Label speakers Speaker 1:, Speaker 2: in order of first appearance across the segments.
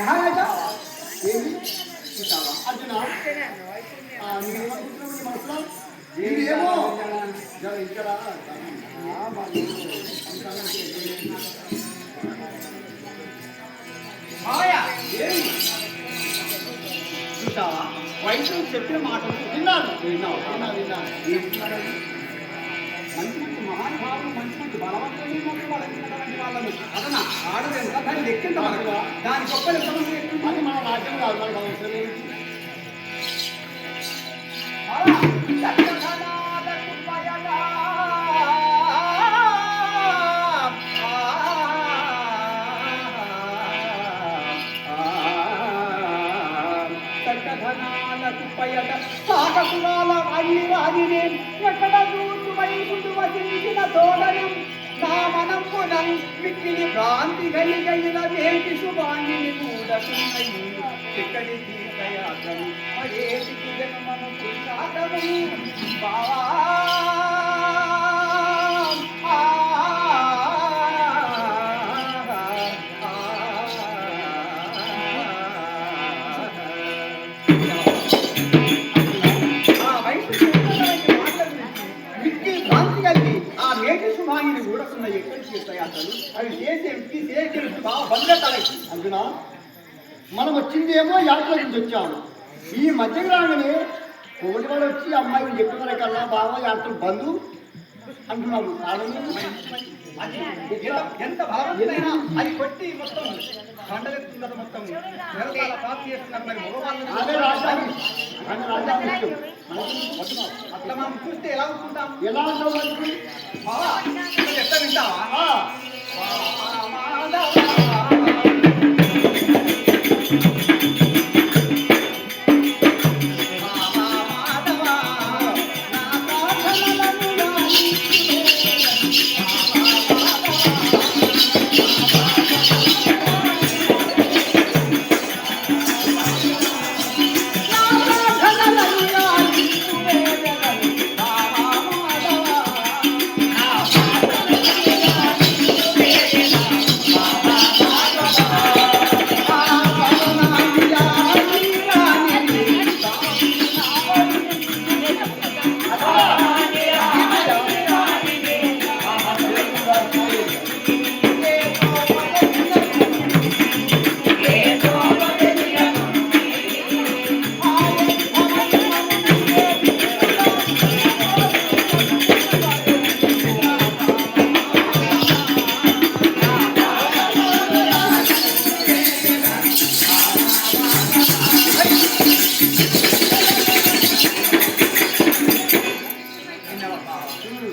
Speaker 1: మహారాజా చూసావా? అర్జున? మనసులో? ఏమో ఇక్కడ?
Speaker 2: చూసావా? వైద్యులు చెప్పిన మాటలు
Speaker 1: విన్నాను.
Speaker 2: విన్నావు
Speaker 1: విన్నా విన్నాను?
Speaker 2: మంచి మంచి మహానుభావులు మంచి మంచి బలవంతులు మంచి వాళ్ళని? అదన ఆడదు ఎంత? దాన్ని లెక్కింత మనకు. దాని గొప్పలు ఎంతమంది ఎక్కువ
Speaker 1: మన రాజ్యం కాదు మనకు అవసరం ఏంటి?
Speaker 2: అలా సాగకులాల అన్ని ఎక్కడ చూడు? వైపుడు వసించిన తోడను నా మనప్పునం మిక్కిలి భ్రాంతి కలిగైన వేటి శుభాంగిని కూడకున్నయి ఎక్కడి తీర్థయాత్రము మరేటికి జన్మను బావా తీర్థయాత్రలు అవి చేసేమిటి చేసేమిటి బాగా
Speaker 1: అర్జున మనం వచ్చిందేమో యాత్ర నుంచి వచ్చాము. ఈ మధ్య రాగానే ఒకటి వాడు వచ్చి అమ్మాయిని చెప్పిన కల్లా బాగా యాత్ర బంధు
Speaker 2: అది ఎంత- భారతమైనా అది కొట్టి మొత్తం మొత్తం. చేస్తున్నారు మరి మగవాళ్ళు. అట్లా మనం చూస్తే ఎలా అనుకుంటాం
Speaker 1: ఎలా అంటావు
Speaker 2: ఇక్కడ చెప్తా వింటావా?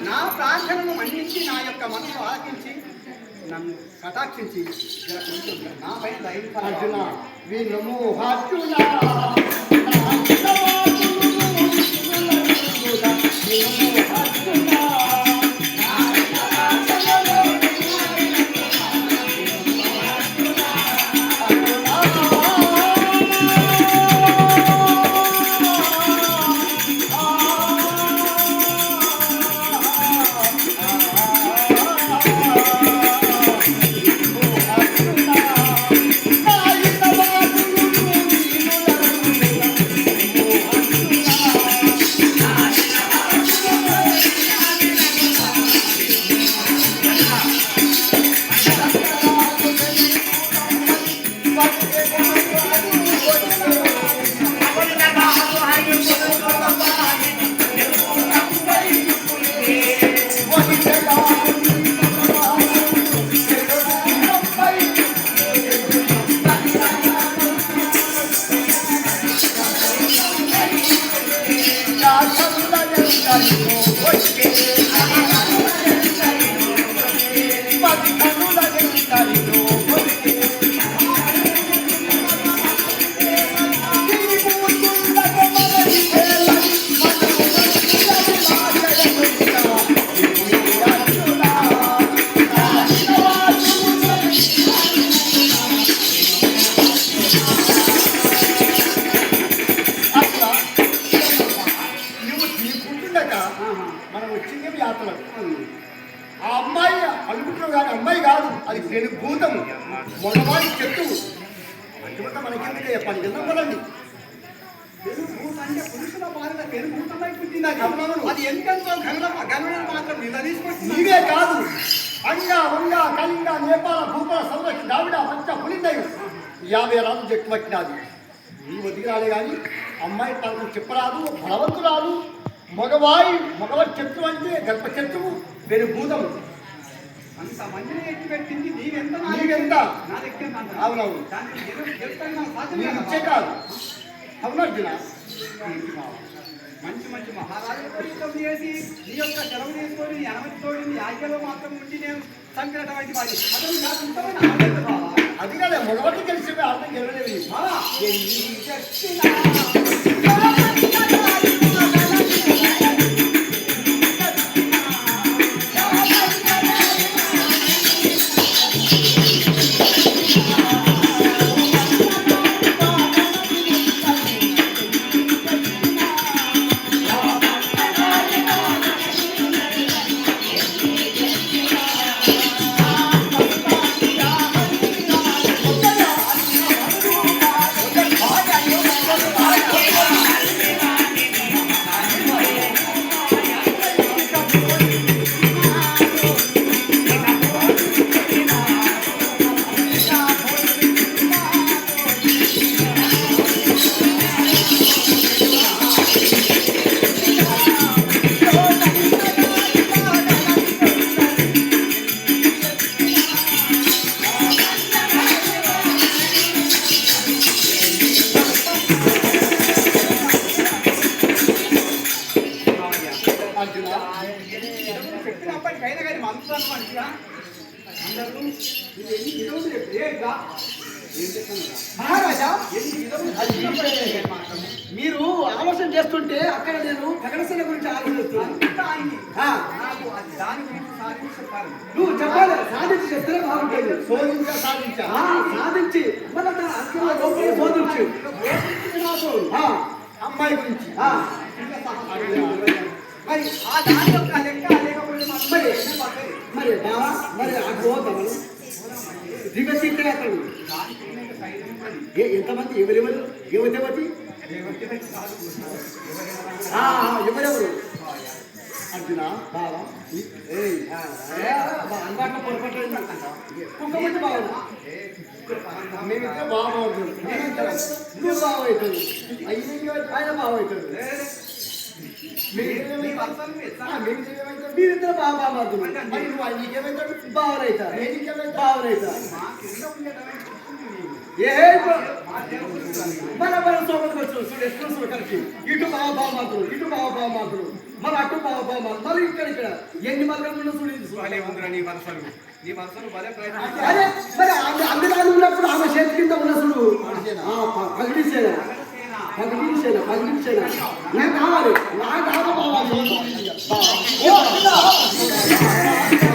Speaker 2: నా ప్రార్థనను మన్నించి నా యొక్క మనసు ఆలకించి నన్ను కటాక్షించి కొంచెం నా పైన ధైర్యం
Speaker 1: అర్జున
Speaker 2: అర్జున.
Speaker 1: వినుము అర్జున వినుము అర్జున. యాభై రాదు చెట్టు పట్టినది నీ వదిలి రాలే కానీ అమ్మాయి తనకు చెప్పరాదు బలవంతురాలు మగవాయి మగవ చెట్టు అంటే గర్భ చెట్టు పెనుభూతము
Speaker 2: అంత మందిని ఎత్తి పెట్టింది నీవెంత నా
Speaker 1: నీవెంత?
Speaker 2: నా దగ్గర?
Speaker 1: అవునవును.
Speaker 2: కాదు.
Speaker 1: ఇచ్చే కాదు అవునర్జున?
Speaker 2: మంచి మంచి యుద్ధం చేసి నీ యొక్క సెలవు తీసుకొని అనుమతితో నీ ఆజ్ఞలో మాత్రం ఉండి నేను సంకటటువంటి వాడి అతను నాకు.
Speaker 1: అది కాదే మొదటి తెలిసి అర్థం గెలవలేదు
Speaker 3: చేస్తుంటే అక్కడ నేను గగనసేన గురించి ఆలోచిస్తున్నాను
Speaker 2: చెప్పాలి.
Speaker 3: నువ్వు చెప్పాలి సాధించి చెప్తే బాగుంటుంది.
Speaker 1: శోధించా సాధించా.
Speaker 3: సాధించి. మన శోధించు
Speaker 1: అమ్మాయి గురించి.
Speaker 2: మరి ఆ దాని యొక్క లెక్క
Speaker 3: మరి. మరి బావా మరి అటు పోతాము అతడు. ఏ- ఎంతమంది? ఎవరెవరు? యువతవతి? ఎవరెవరు?
Speaker 1: అర్జున
Speaker 3: బావా ఏయ్, ఆ, ఏ, బా, అలవాట్లో పొరపాటు కుక్కమంటే బాగున్నా
Speaker 1: మేమిద్దరం బాగుంటుంది
Speaker 3: నువ్వు బాగవుతుంది ఆయన బాగవుతుంది? మీరిద్దరు బాగా బాగుంటుంది
Speaker 1: నువ్వు ఆయన నీకేమైతాడు
Speaker 3: బాగునైతారు
Speaker 1: నేను
Speaker 2: నీవు.
Speaker 3: ఏ. మన మన సోమతికి వచ్చు చూడు కలిసి. ఇటు బావ బావ మాత్రం ఇటు బావ బావ మాత్రం. మన అటు బావ బావ మాత్రం. మరి ఇక్కడ ఇక్కడ. ఎన్ని మార్గాలు ఉన్నా చూడు.
Speaker 2: భలే ఉందిరా నీ వంశాలు. నీ వంశాలు భలే ప్రయత్నం
Speaker 3: అరే మరి ఆమె ఉన్నప్పుడు ఆమె చేతి కింద ఉన్న చూడు. ఆ, ప- పగిడిసేన పగిడిసేన పగిడిసేన నాకు కావాలి. నాకు కావాలి. బావాలి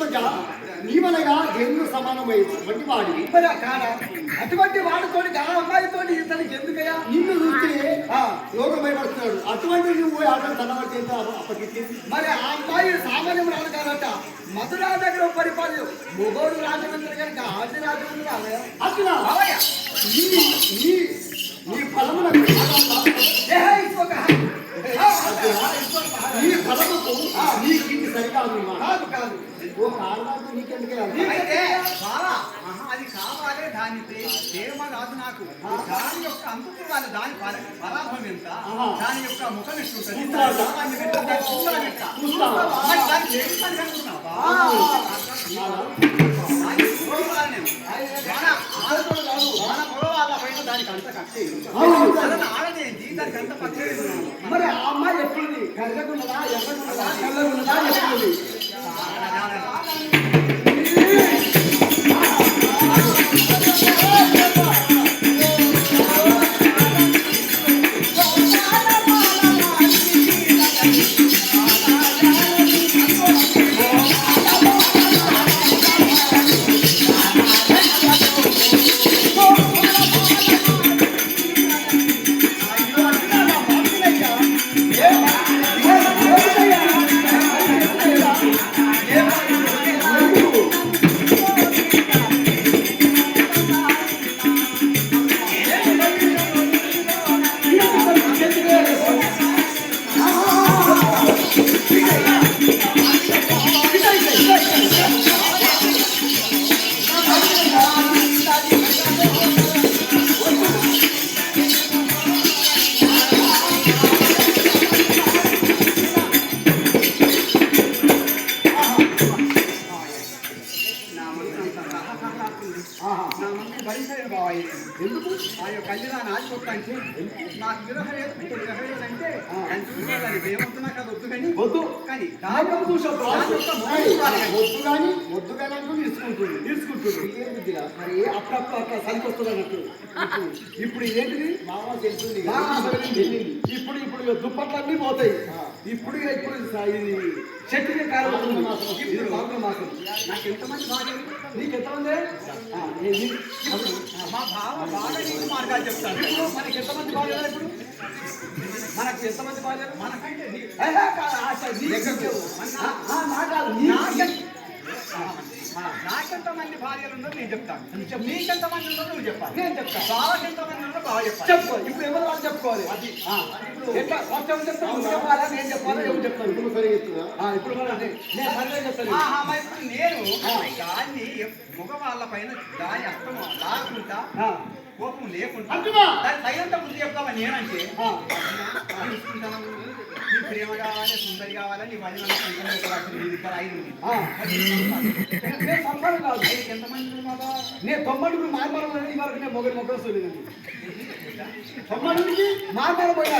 Speaker 1: సుమరత్మజ నీవనగా దేవుడు సమానమైనటువంటి
Speaker 3: మరి కాడ అటువంటి వాడితోటి ఆ అమ్మాయితోటి ఇతనికి ఎందుకయ్యా?
Speaker 1: నిన్ను చూస్తే లోకం భయపడుతున్నాడు. అటువంటి నువ్వు ఆటలు తనబడితే అప్పటికి
Speaker 3: మరి ఆ అమ్మాయి సామాన్యం రాదు కాదట మధురా దగ్గర పరిపాలి మొగోడు రాజమండ్రి కనుక ఆది రాజమండ్రి రాలయా బావయ్య
Speaker 1: నీ నీ నీ ఫలమునకు
Speaker 3: ఏ ఇంకొక
Speaker 1: నీ ఫలముకు నీ కింది కాదు. ఈ ఓ కారణాలు నీకెందుకే?
Speaker 2: అయితే బాలా అది కావాలి దాని ప్రే- ప్రేమ కాదు నాకు. దాని యొక్క అంతు చూడాలి దాని ఫలాభం ఎంత. దాని యొక్క ముఖం ఎట్లుంటది?
Speaker 1: చూస్తావా?
Speaker 2: మరి
Speaker 3: ఆ అమ్మాయి ఎప్పుడు కర్రగున్నదా ఎర్రగున్నదా తెల్లగున్నదా ఎట్లుంది?
Speaker 2: నా
Speaker 3: ఇప్పుడు ఆ,
Speaker 1: కదా.
Speaker 3: వెళ్ళింది. ఇప్పుడు ఇప్పుడు దుప్పట్లన్నీ పోతాయి. ఇప్పుడు ఇప్పుడు ఇది చెట్టుకి కారణం ఇప్పుడు భాద్ర మాసం.
Speaker 2: నాకు ఎంతమంది భార్యలు
Speaker 3: నీకు ఎంతమంది?
Speaker 2: మా బావ బాగా నీకు మార్గాలు చెప్తాను
Speaker 3: ఇప్పుడు మనకి ఎంతమంది బాధ్యత ఇప్పుడు? మనకి ఎంతమంది బాధ్యత
Speaker 2: మనకంటే నీ-
Speaker 3: కాదు,
Speaker 2: నాకెంతమంది భార్యలు ఉన్నారో నేను చెప్తాను నీకెంతమంది ఉన్నారో నువ్వు చెప్పాలి
Speaker 3: నేను చెప్తా
Speaker 2: బావకి ఎంతమంది ఉన్నారో బావ చెప్పాలి
Speaker 3: చెప్పు ఇప్పుడు ఎవరు వాళ్ళు చెప్పుకోవాలి ఆ, ఎట్లా ఫస్ట్ ఎవరు చెప్తాను నువ్వు చెప్పాలా నేను చెప్పాలా ఎవరు చెప్తాను
Speaker 1: ఇప్పుడు సరిగా చెప్తున్నా
Speaker 3: ఇప్పుడు అదే. నేను సరిగ్గా చెప్తాను
Speaker 2: నేను దాన్ని మగవాళ్ళ పైన దాని అర్థం లాగుకుంటా
Speaker 3: ఆ,
Speaker 2: కోపం లేకుండా. దాని తగినంత ముందు చెప్తామని నేనంటే. చూసుకుంటాను నీ ప్రేమ కావాలి సుందరి కావాలి నీ వదిన నీ ఇక్కడ ఐదు ఉంది.
Speaker 3: ఆ. నేను సంబరం కాదు. నేను తొమ్మిది మార్మరం ఈ వరకు నేను మొగలు మొగలు చూడలేదు
Speaker 1: తొమ్మిదికి
Speaker 3: మార్మరం పోయినా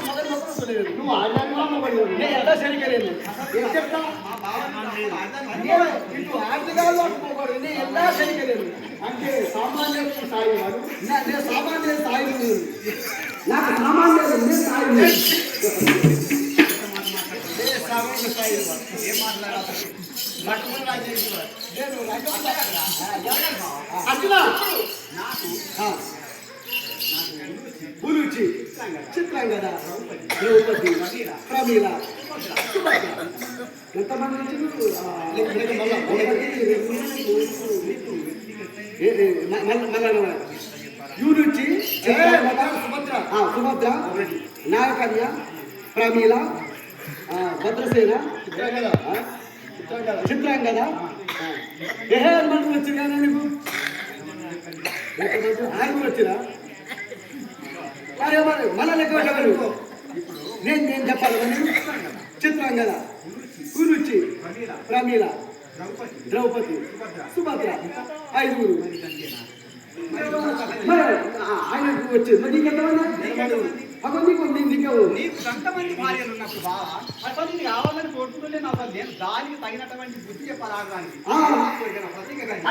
Speaker 3: మొగలు మొగలు చూడలేదు
Speaker 1: నువ్వు ఆడాలి మామబడి
Speaker 3: నేను ఎలా సరిగ్గా
Speaker 1: ఏం చెప్తా
Speaker 2: మా బావ
Speaker 3: నేను ఇటు ఆర్థికాలు అనుకోకూడదు నేను ఎలా సరిగ్గా
Speaker 1: అంటే సామాన్య స్థాయి వాడు.
Speaker 3: నా- నేను సామాన్య లేదు. నాకు సామాన్య లేదు, నేను స్థాయి లేదు.
Speaker 1: అర్జునా
Speaker 2: నాకు
Speaker 3: ఆ. పురుచి చిత్రాంగద ద్రౌపది ప్రమీల. ఎంతమంది వచ్చిండ్రు? ఆ, ఒకటి,
Speaker 1: సుభద్ర.
Speaker 3: నాగకన్య ప్రమీల భద్రసేన
Speaker 1: చిత్రం కదా చిత్రం కదా.
Speaker 3: ఏ మనుషులు వచ్చిందా నీకు? ఆరుగురు వచ్చిరా మరి మన లెక్క పెట్టగలరు నేను నేను చెప్పాలి కదా నేను చిత్రాంగద. కురుచి
Speaker 2: ప్రమీల
Speaker 3: ప్రమీల
Speaker 2: ద్రౌపది.
Speaker 3: ద్రౌపది
Speaker 2: సుభద్ర
Speaker 3: ఐదుగురు? మరి ఆ, ఆయనకు వచ్చింది మరి నీకు ఎంతమంది? అప్పుడు నీకు నీకు నీకు
Speaker 2: నీకు భార్యలు ఉన్నప్పుడు బావా అసలు నీకు కావాలని కోరుకుంటుంటే నా అసలు నేను దానికి తగినటువంటి బుద్ధి చెప్పరాగడానికి
Speaker 3: ఆ.
Speaker 2: ప్రతిజ్ఞ కానీ.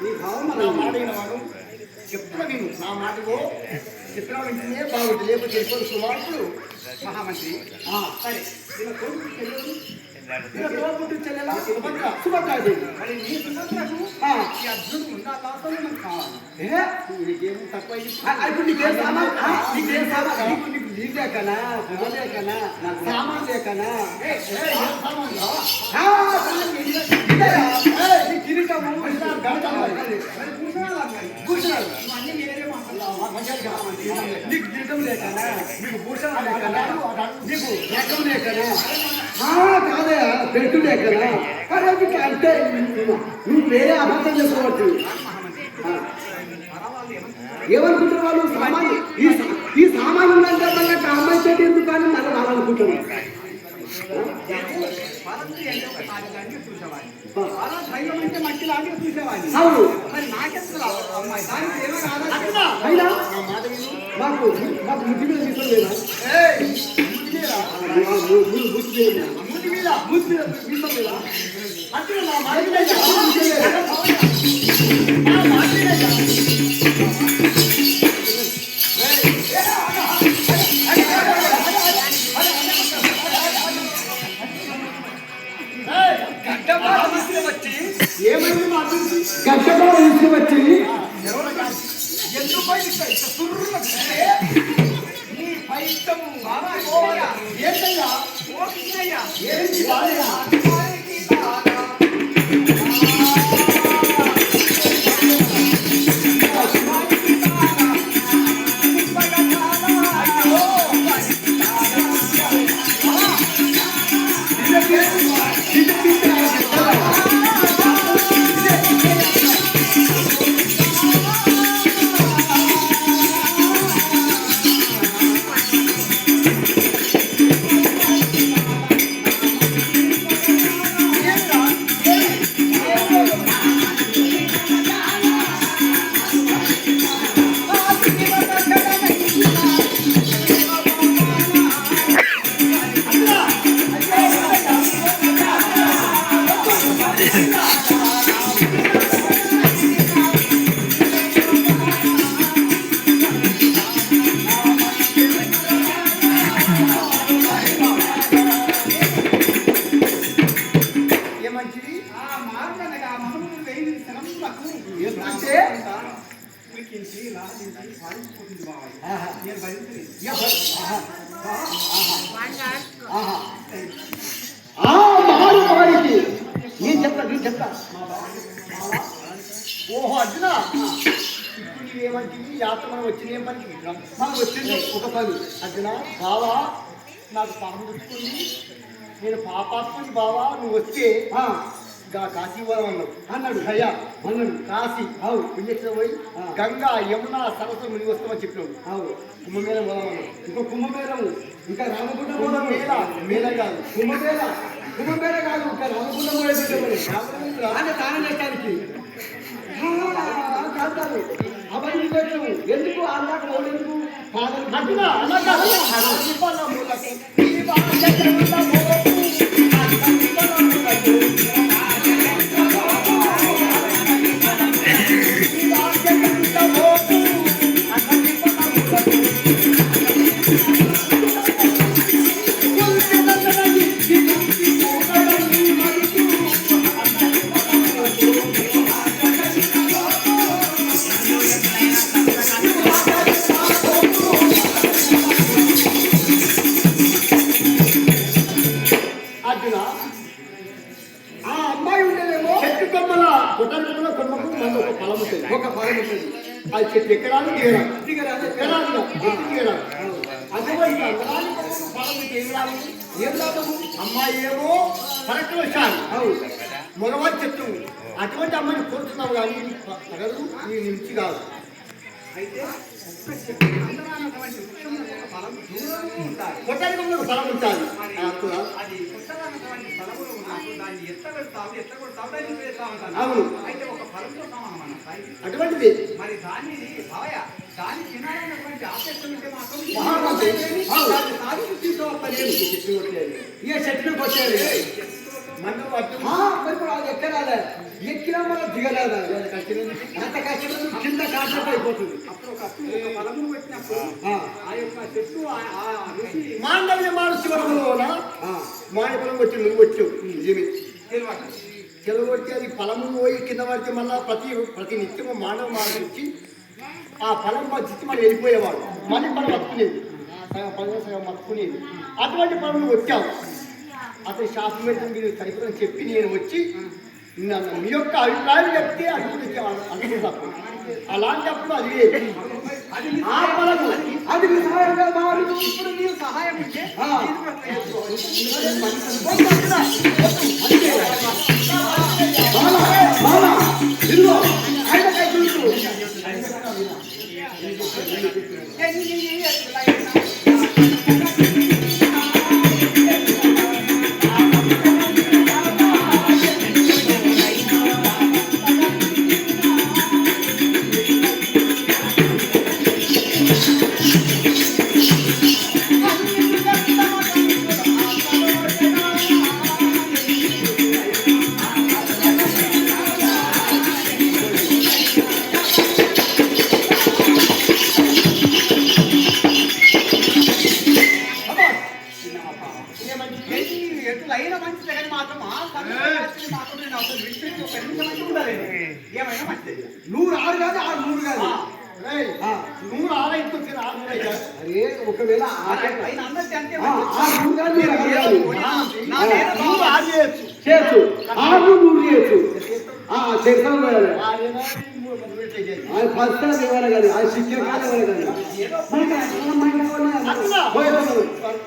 Speaker 3: నీ భావం
Speaker 1: నా మాట వినవాడు. చెప్తున్నా నేను నా మాటలో చెప్పిన వెంటనే బాగుంటుంది లేకపోతే చెప్పారు సుమార్పుడు
Speaker 2: మహామంత్రి. సరే. నేను కొడుకు చెల్లెలు
Speaker 3: చెల్లెలా
Speaker 1: సుభద్ర
Speaker 3: సుభద్రాదేవి
Speaker 2: మరి నీ సుభద్రకు
Speaker 3: ఆ,
Speaker 2: ఈ అర్జునుడు ఉన్న లాభం మనకు కావాలి
Speaker 3: ఏ?
Speaker 1: నీకేం తక్కువ
Speaker 3: ఆ, ఆ, ఇప్పుడు నీకేం సామాన్ ఆ, నీకేం సామాన్ నీకు నీకు నీళ్ళు లేకనా బువ్వ లేకనా సామాన్ లేకనా
Speaker 1: ఏ, ఏ, ఏం సామాన్
Speaker 3: ఆ, సామాన్ ఇదే. ఇదేరా? ఏయ్, నీ కిరీటము, ఇలా గంటలు.
Speaker 2: మరి కూర్చోవాలి మరి
Speaker 3: కూర్చున్నాడు
Speaker 2: ఇవన్నీ వేరే
Speaker 3: నీకు జీతం లేకనా నీకు భూషణం లేకనా నీకు రకం లేకనా ఆ, కాదయా పెట్టు లేకనా అరే అంటే నువ్వు వేరే అబద్ధం చేసుకోవచ్చు ఏమనుకుంటారు వాళ్ళు? సామాన్లు ఈ సా- ఈ మళ్ళీ అమ్మాయి చెట్టు ఎందుకు కానీ మళ్ళీ వాళ్ళు అనుకుంటారు
Speaker 2: అంటే మట్టి లాంటివి చూసేవాడిని మరి నాకెందుకు అమ్మాయి దానికి ఏమో రాదా
Speaker 3: అయినా మాకు మాకు ముద్దు మీద తీసుకో లేదా
Speaker 1: ముద్దు
Speaker 3: మీద?
Speaker 1: ముద్దు మీద
Speaker 3: ముద్దు లేదా
Speaker 1: అంటే నా మాట
Speaker 2: వచ్చి
Speaker 1: ఏమైంది మా అభివృద్ధి
Speaker 3: గడ్డలో తీసుకువచ్చి.
Speaker 2: ఎందుకు నీ పైతం బాబా
Speaker 1: ఏంటయ్యా? ఏంటి బాలేదా?
Speaker 3: చెప్తా నేను చెప్తా
Speaker 1: ఓహో అర్జున! ఇప్పుడు నీవేమంటివి యాత్ర మనం వచ్చింది ఏం పనికి?
Speaker 3: మనం వచ్చింది ఒక పని.
Speaker 1: అర్జున బావా నాకు పాపం తెచ్చుకుంది నేను పాపాత్మని బావా నువ్వు వస్తే గా కాశీ పోదాం అన్నావు.
Speaker 3: అన్నాడు
Speaker 1: అయ్యా
Speaker 3: అన్నాడు
Speaker 1: కాశీ
Speaker 3: అవు
Speaker 1: పుణ్యక్షణ పోయి గంగా యమున సరస్వతి మునిగి వస్తామని చెప్పాడు
Speaker 3: అవు
Speaker 1: కుంభమేళం పోదాం అన్నాడు
Speaker 3: ఇంకో కుంభమేళం ఇంకా రామగుండ
Speaker 1: కూడా మేళ మేళ కాదు
Speaker 3: కుంభమేళ. కుంభమేళ కాదు అనుకున్న ఆయన దానం చేయడానికి కాదు అవన్నీ పెట్టు ఎందుకు అన్నాక ఎందుకు పాదలు
Speaker 1: అలా కాదు తగదు నీ నుంచి కాదు.
Speaker 2: అయితే అందమైనటువంటి ఫలం
Speaker 1: కొట్టడానికి ఒక ఫలం
Speaker 2: అది ఫలములు ఉన్నప్పుడు దాన్ని ఎట్ట పెడతావు ఎట్ట కొడతావు దాన్ని పెడతా ఉంటాను
Speaker 1: అవును.
Speaker 2: అయితే ఒక ఫలంతో సమానం అన్నమాట
Speaker 1: అటువంటిది.
Speaker 2: మరి దాన్ని భవయ దాన్ని తినాలన్నటువంటి ఆసక్తి ఉంటే మాత్రం
Speaker 1: చెట్టు కొట్టేది
Speaker 3: ఏ? కొట్టేది
Speaker 1: పట్టు.
Speaker 3: మరి ఎక్కడాలే ఎక్కినా మనం దిగలేదు? అంత కష్టం కింద కాసేపు అయిపోతుంది.
Speaker 2: అప్పుడు ఒక ఫలమును పెట్టినప్పుడు
Speaker 3: ఆ,
Speaker 2: యొక్క చెట్టు
Speaker 1: మాండవ్య మానసి వరములోన
Speaker 3: ఆ,
Speaker 1: మాణిపలం వచ్చి నువ్వు వచ్చావు నిజమే
Speaker 2: తెలియట
Speaker 1: చెలగొట్టి అది ఫలము పోయి కింద పడితే మళ్ళా ప్రతి ప్రతి నిత్యము మానవ మానసు వచ్చి ఆ ఫలం పచ్చిచ్చి మనం వెళ్ళిపోయేవాడు. మళ్ళీ మనం పట్టుకునేది సగం పనులు సగం పట్టుకునేది అటువంటి పనులు వచ్చావు అతని పెట్టి మీరు సరిపడం చెప్పి నేను వచ్చి మీ యొక్క అభిప్రాయం చెప్తే అభివృద్ధి అనుకుంటాను అలాంటప్పుడు అది.
Speaker 2: అది
Speaker 3: మీ సహాయంగా మారు
Speaker 2: ఇప్పుడు నీవు సహాయం. దీనికి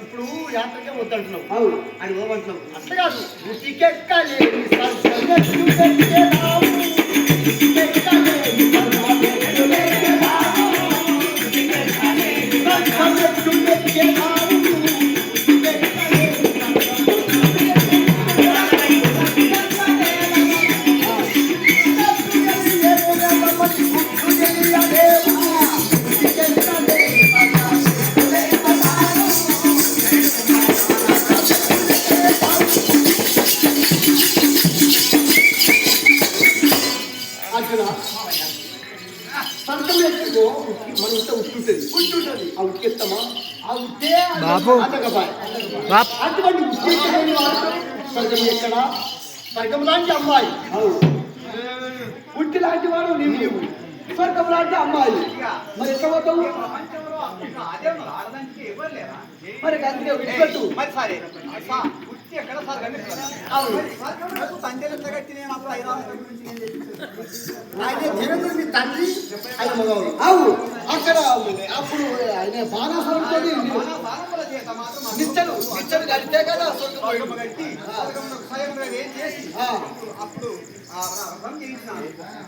Speaker 1: ఇప్పుడు యాత్రకే వద్దంటున్నావు.
Speaker 3: అవును.
Speaker 1: అని ఓమంటున్నావు. అట్లా కాదు ఉత్తేజమైన వాడు స్వర్గం ఎక్కడ? స్వర్గం లాంటి అమ్మాయి. ఉట్టి లాంటి వాడు నీవు. నీవు
Speaker 3: స్వర్గం లాంటి అమ్మాయి. మరి ఎట్లా పోతావు? మరి అందుకే విడిపెట్టు
Speaker 2: స్వర్గంలో తండ్రి ఎంత కట్టి నేను అప్పుడు ఐరావతం గురించి నేను చెప్పేసాను.
Speaker 1: ఆయన తండ్రి ఆయన మగవాడు
Speaker 3: అవును అక్కడ అప్పుడు ఆయన
Speaker 2: అది
Speaker 3: నిచ్చలు నిచ్చలు కడితే కదా
Speaker 2: కట్టి స్వయంగా ఏం చేసి. అప్పుడు.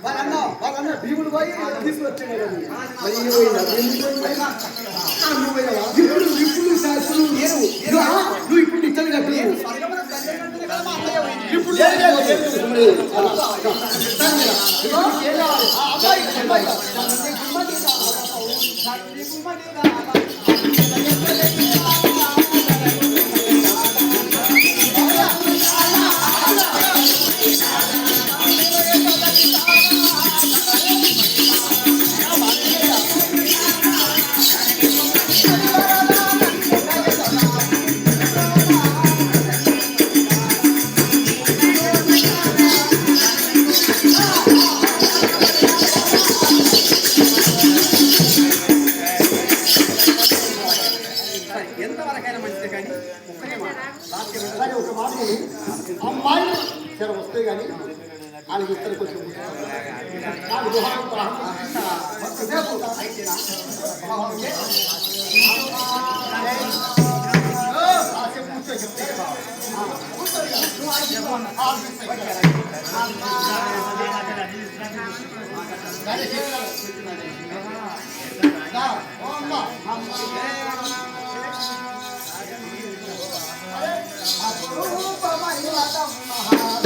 Speaker 3: వాళ్ళన్న వాళ్ళన్న భీముడు పోయి తీసుకొచ్చాడు? ఇప్పుడు ఇప్పుడు శాస్త్రులు నువ్వు ఇప్పుడు నిచ్చలు కట్టు. ఇప్పుడు అబ్బాయి
Speaker 2: కానీ
Speaker 1: వాళ్ళకి ఇద్దరు కొంచెం నాకు గుహం అమ్మ అమ్మ అపురూపమైన మహా